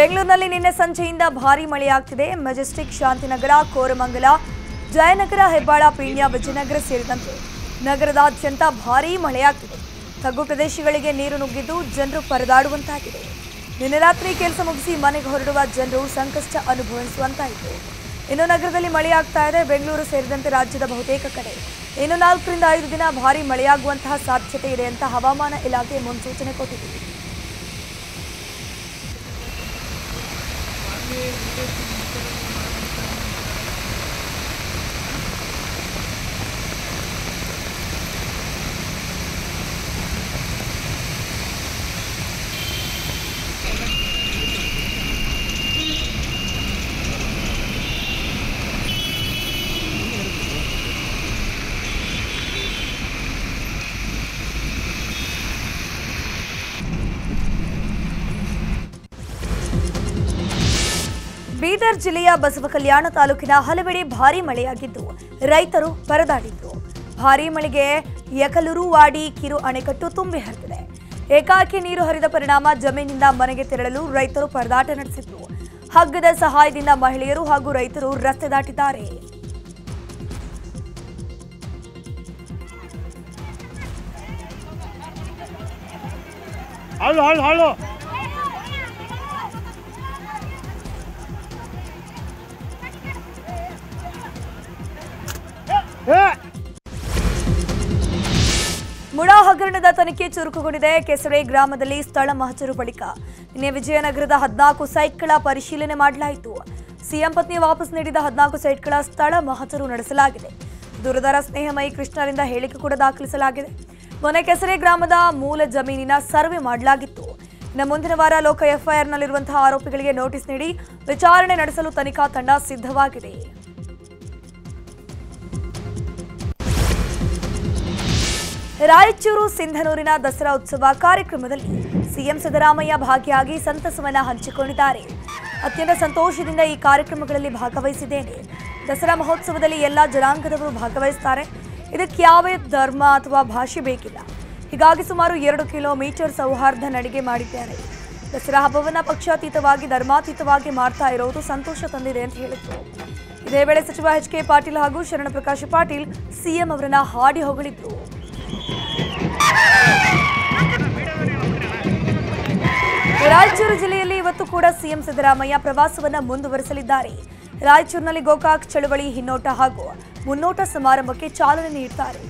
ಬೆಂಗಳೂರಿನಲ್ಲಿ ನಿನ್ನೆ ಸಂಜೆಯಿಂದ ಭಾರೀ ಮಳೆಯಾಗ್ತಿದೆ. ಮೆಜೆಸ್ಟಿಕ್ ಶಾಂತಿನಗರ, ಕೋರಮಂಗಲ, ಜಯನಗರ, ಹೆಬ್ಬಾಳ, ಪೀಣ್ಯ, ವಿಜಯನಗರ ಸೇರಿದಂತೆ ನಗರದಾದ್ಯಂತ ಭಾರೀ ಮಳೆಯಾಗ್ತಿದೆ. ತಗ್ಗು ಪ್ರದೇಶಗಳಿಗೆ ನೀರು ನುಗ್ಗಿದ್ದು ಜನರು ಪರದಾಡುವಂತಾಗಿದೆ. ನಿನ್ನೆ ರಾತ್ರಿ ಕೆಲಸ ಮುಗಿಸಿ ಮನೆಗೆ ಹೊರಡುವ ಜನರು ಸಂಕಷ್ಟ ಅನುಭವಿಸುವಂತಾಗಿದೆ ಇನ್ನು ನಗರದಲ್ಲಿ ಮಳೆಯಾಗ್ತಾ ಇದೆ. ಬೆಂಗಳೂರು ಸೇರಿದಂತೆ ರಾಜ್ಯದ ಬಹುತೇಕ ಕಡೆ ಇನ್ನು ನಾಲ್ಕರಿಂದ ಐದು ದಿನ ಭಾರೀ ಮಳೆಯಾಗುವಂತಹ ಸಾಧ್ಯತೆ ಇದೆ ಅಂತ ಹವಾಮಾನ ಇಲಾಖೆ ಮುನ್ಸೂಚನೆ ಕೊಟ್ಟಿದೆ. Thank you. ಬೀದರ್ ಜಿಲ್ಲೆಯ ಬಸವಕಲ್ಯಾಣ ತಾಲೂಕಿನ ಹಲವೆಡೆ ಭಾರಿ ಮಳೆಯಾಗಿದ್ದು, ರೈತರು ಪರದಾಡಿದ್ರು ಭಾರಿ ಮಳೆಗೆ ಯಕಲೂರು ವಾಡಿ ಕಿರು ಅಣೆಕಟ್ಟು ತುಂಬಿ ಹರಿದಿದೆ. ಏಕಾಕಿ ನೀರು ಹರಿದ ಪರಿಣಾಮ ಜಮೀನಿಂದ ಮನೆಗೆ ತೆರಳಲು ರೈತರು ಪರದಾಟ ನಡೆಸಿದ್ರು. ಹಗ್ಗದ ಸಹಾಯದಿಂದ ಮಹಿಳೆಯರು ಹಾಗೂ ರೈತರು ರಸ್ತೆ ದಾಟಿದ್ದಾರೆ. ಹಲೋ ಹಲೋ ಹಳ್ಳು ಹಗರಣದ ತನಿಖೆ ಚುರುಕುಗೊಂಡಿದೆ. ಕೆಸರೆ ಗ್ರಾಮದಲ್ಲಿ ಸ್ಥಳ ಮಹಜರು ಬಳಿಕ ನಿನ್ನೆ ವಿಜಯನಗರದ ಹದಿನಾಲ್ಕು ಸೈಟ್ಗಳ ಪರಿಶೀಲನೆ ಮಾಡಲಾಯಿತು. ಸಿಎಂ ಪತ್ನಿ ವಾಪಸ್ ನೀಡಿದ ಹದಿನಾಲ್ಕು ಸೈಟ್ಗಳ ಸ್ಥಳ ಮಹಜರು ನಡೆಸಲಾಗಿದೆ. ದುರದರ ಸ್ನೇಹಮಯಿ ಕೃಷ್ಣರಿಂದ ಹೇಳಿಕೆ ಕೂಡ ದಾಖಲಿಸಲಾಗಿದೆ. ಮೊನ್ನೆ ಕೆಸರೆ ಗ್ರಾಮದ ಮೂಲ ಜಮೀನಿನ ಸರ್ವೆ ಮಾಡಲಾಗಿತ್ತು. ಇನ್ನು ಮುಂದಿನ ವಾರ ಲೋಕ ಎಫ್ಐಆರ್ನಲ್ಲಿರುವಂತಹ ಆರೋಪಿಗಳಿಗೆ ನೋಟಿಸ್ ನೀಡಿ ವಿಚಾರಣೆ ನಡೆಸಲು ತನಿಖಾ ತಂಡ ಸಿದ್ಧವಾಗಿದೆ. ರಾಯಚೂರು, ಸಿಂಧನೂರಿನ ದಸರಾ ಉತ್ಸವ ಕಾರ್ಯಕ್ರಮದಲ್ಲಿ ಸಿಎಂ ಸಿದ್ದರಾಮಯ್ಯ ಭಾಗಿಯಾಗಿ ಸಂತಸವನ್ನ ಹಂಚಿಕೊಂಡಿದ್ದಾರೆ. ಅತ್ಯಂತ ಸಂತೋಷದಿಂದ ಈ ಕಾರ್ಯಕ್ರಮಗಳಲ್ಲಿ ಭಾಗವಹಿಸಿದ್ದೇನೆ. ದಸರಾ ಮಹೋತ್ಸವದಲ್ಲಿ ಎಲ್ಲ ಜನಾಂಗದವರು ಭಾಗವಹಿಸುತ್ತಾರೆ ಇದಕ್ಕೆ ಯಾವ ಧರ್ಮ ಅಥವಾ ಭಾಷೆ ಬೇಕಿಲ್ಲ. ಹೀಗಾಗಿ ಸುಮಾರು ಎರಡು ಕಿಲೋಮೀಟರ್ ಸೌಹಾರ್ದ ನಡಿಗೆ ಮಾಡಿದ್ದಾರೆ. ದಸರಾ ಹಬ್ಬವನ್ನು ಪಕ್ಷಾತೀತವಾಗಿ, ಧರ್ಮಾತೀತವಾಗಿ ಮಾಡ್ತಾ ಇರೋದು ಸಂತೋಷ ತಂದಿದೆ ಅಂತ ಹೇಳಿದರು ಇದೇ ವೇಳೆ ಸಚಿವ ಎಚ್ ಕೆ ಪಾಟೀಲ್ ಹಾಗೂ ಶರಣಪ್ರಕಾಶ್ ಪಾಟೀಲ್ ಸಿಎಂ ಅವರನ್ನ ಹಾಡಿ ಹೊಗಳಿದ್ರು. ರಾಯಚೂರು ಜಿಲ್ಲೆಯಲ್ಲಿ ಇವತ್ತು ಕೂಡ ಸಿಎಂ ಸಿದ್ದರಾಮಯ್ಯ ಪ್ರವಾಸವನ್ನ ಮುಂದುವರೆಸಲಿದ್ದಾರೆ. ರಾಯಚೂರಿನಲ್ಲಿ ಗೋಕಾಕ್, ಚಳವಳಿ, ಹಿನ್ನೋಟ ಹಾಗೂ ಮುನ್ನೋಟ ಸಮಾರಂಭಕ್ಕೆ ಚಾಲನೆ ನೀಡುತ್ತಾರೆ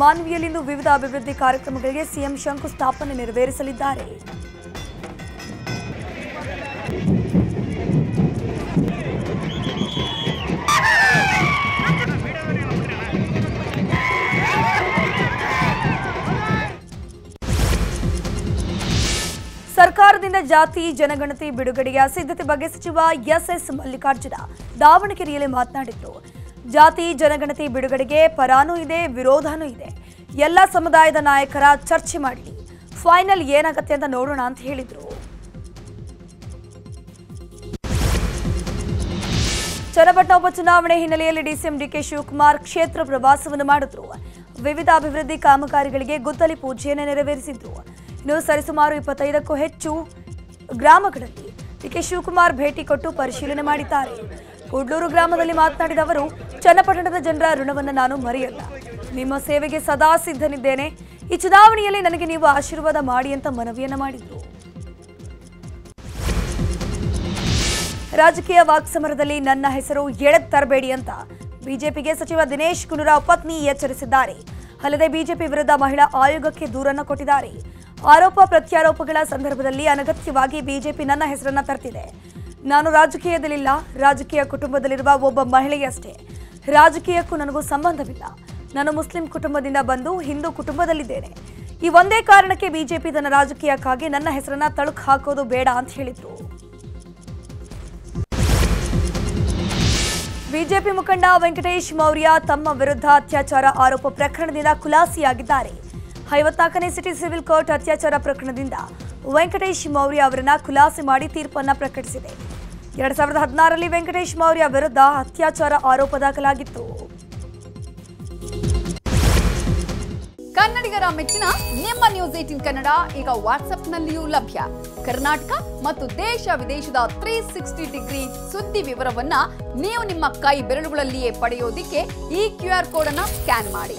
ಮಾನ್ವಿಯಲ್ಲಿಂದು ವಿವಿಧ ಅಭಿವೃದ್ಧಿ ಕಾರ್ಯಕ್ರಮಗಳಿಗೆ ಸಿಎಂ ಶಂಕುಸ್ಥಾಪನೆ ನೆರವೇರಿಸಲಿದ್ದಾರೆ. ಸರ್ಕಾರದಿಂದ ಜಾತಿ, ಜನಗಣತಿ, ಬಿಡುಗಡೆಯ ಸಿದ್ಧತೆ ಬಗ್ಗೆ ಸಚಿವ ಎಸ್ಎಸ್ ಮಲ್ಲಿಕಾರ್ಜುನ ದಾವಣಗೆರೆಯಲ್ಲಿ ಮಾತನಾಡಿದರು. ಜಾತಿ, ಜನಗಣತಿ, ಬಿಡುಗಡೆಗೆ ಪರಾನೂ ಇದೆ, ವಿರೋಧನೂ ಇದೆ. ಎಲ್ಲ ಸಮುದಾಯದ ನಾಯಕರ ಚರ್ಚೆ ಮಾಡಲಿ. ಫೈನಲ್ ಏನಾಗತ್ತೆ ಅಂತ ನೋಡೋಣ ಅಂತ ಹೇಳಿದರು. ಚನ್ನಪಟ್ಟಣ ಉಪಚುನಾವಣೆ ಹಿನ್ನೆಲೆಯಲ್ಲಿ ಡಿಸಿಎಂ ಡಿಕೆ ಶಿವಕುಮಾರ್ ಕ್ಷೇತ್ರ ಪ್ರವಾಸವನ್ನು ಮಾಡಿದ್ರು. ವಿವಿಧ ಅಭಿವೃದ್ಧಿ ಕಾಮಗಾರಿಗಳಿಗೆ ಗುದ್ದಲಿ ಪೂಜೆಯನ್ನು ನೆರವೇರಿಸಿದ್ರು. ಇನ್ನು ಸರಿಸುಮಾರು ಇಪ್ಪತ್ತೈದಕ್ಕೂ ಹೆಚ್ಚು ಗ್ರಾಮಗಳಲ್ಲಿ ಡಿಕೆ ಶಿವಕುಮಾರ್ ಭೇಟಿ ಕೊಟ್ಟು ಪರಿಶೀಲನೆ ಮಾಡಿದ್ದಾರೆ. ಕೂಡ್ಲೂರು ಗ್ರಾಮದಲ್ಲಿ ಮಾತನಾಡಿದ ಅವರು, ಚನ್ನಪಟ್ಟಣದ ಜನರ ಋಣವನ್ನು ನಾನು ಮರೆಯಲ್ಲ. ನಿಮ್ಮ ಸೇವೆಗೆ ಸದಾ ಸಿದ್ಧನಿದ್ದೇನೆ. ಈ ಚುನಾವಣೆಯಲ್ಲಿ ನನಗೆ ನೀವು ಆಶೀರ್ವಾದ ಮಾಡಿ ಅಂತ ಮನವಿಯನ್ನ ಮಾಡಿದ್ರು. ರಾಜಕೀಯ ವಾಕ್ಸಮರದಲ್ಲಿ ನನ್ನ ಹೆಸರು ಎಳೆದ್ ತರಬೇಡಿ ಅಂತ ಬಿಜೆಪಿಗೆ ಸಚಿವ ದಿನೇಶ್ ಗುಂಡೂರಾವ್ ಪತ್ನಿ ಎಚ್ಚರಿಸಿದ್ದಾರೆ. ಅಲ್ಲದೆ ಬಿಜೆಪಿ ವಿರುದ್ಧ ಮಹಿಳಾ ಆಯೋಗಕ್ಕೆ ದೂರನ್ನು ಕೊಟ್ಟಿದ್ದಾರೆ. ಆರೋಪ ಪ್ರತ್ಯಾರೋಪಗಳ ಸಂದರ್ಭದಲ್ಲಿ ಅನಗತ್ಯವಾಗಿ ಬಿಜೆಪಿ ನನ್ನ ಹೆಸರನ್ನ ತರ್ತಿದೆ. ನಾನು ರಾಜಕೀಯದಲ್ಲಿಲ್ಲ, ರಾಜಕೀಯ ಕುಟುಂಬದಲ್ಲಿರುವ ಒಬ್ಬ ಮಹಿಳೆಯಷ್ಟೇ. ರಾಜಕೀಯಕ್ಕೂ ನನಗೂ ಸಂಬಂಧವಿಲ್ಲ. ನಾನು ಮುಸ್ಲಿಂ ಕುಟುಂಬದಿಂದ ಬಂದು ಹಿಂದೂ ಕುಟುಂಬದಲ್ಲಿದ್ದೇನೆ. ಈ ಒಂದೇ ಕಾರಣಕ್ಕೆ ಬಿಜೆಪಿ ತನ್ನ ರಾಜಕೀಯಕ್ಕಾಗಿ ನನ್ನ ಹೆಸರನ್ನ ತಳುಕು ಹಾಕೋದು ಬೇಡ ಅಂತ ಹೇಳಿದ್ರು. ಬಿಜೆಪಿ ಮುಖಂಡ ವೆಂಕಟೇಶ್ ಮೌರ್ಯ ತಮ್ಮ ವಿರುದ್ಧ ಅತ್ಯಾಚಾರ ಆರೋಪ ಪ್ರಕರಣದಿಂದ ಖುಲಾಸೆಯಾಗಿದ್ದಾರೆ. ಐವತ್ನಾಲ್ಕನೇ ಸಿಟಿ ಸಿವಿಲ್ ಕೋರ್ಟ್ ಅತ್ಯಾಚಾರ ಪ್ರಕರಣದಿಂದ ವೆಂಕಟೇಶ್ ಮೌರ್ಯ ಅವರನ್ನ ಖುಲಾಸೆ ಮಾಡಿ ತೀರ್ಪನ್ನ ಪ್ರಕಟಿಸಿದೆ. ಎರಡ್ ಸಾವಿರದ ಹದಿನಾರರಲ್ಲಿ ವೆಂಕಟೇಶ್ ಮೌರ್ಯ ವಿರುದ್ಧ ಅತ್ಯಾಚಾರ ಆರೋಪ ದಾಖಲಾಗಿತ್ತು. ಕನ್ನಡ ಕನ್ನಡಿಗರ ಮೆಚ್ಚಿನ ನಿಮ್ಮ ನ್ಯೂಸ್ ಏಟಿನ್ ಕನ್ನಡ ಈಗ ವಾಟ್ಸ್ಆಪ್ನಲ್ಲಿಯೂ ಲಭ್ಯ. ಕರ್ನಾಟಕ ಮತ್ತು ದೇಶ ವಿದೇಶದ ತ್ರೀ ಸಿಕ್ಸ್ಟಿ ಡಿಗ್ರಿ ಸುದ್ದಿ ವಿವರವನ್ನ ನೀವು ನಿಮ್ಮ ಕೈ ಬೆರಳುಗಳಲ್ಲಿಯೇ ಪಡೆಯೋದಿಕ್ಕೆ ಈ ಕ್ಯೂ ಆರ್ ಕೋಡ್ ಅನ್ನ ಸ್ಕ್ಯಾನ್ ಮಾಡಿ.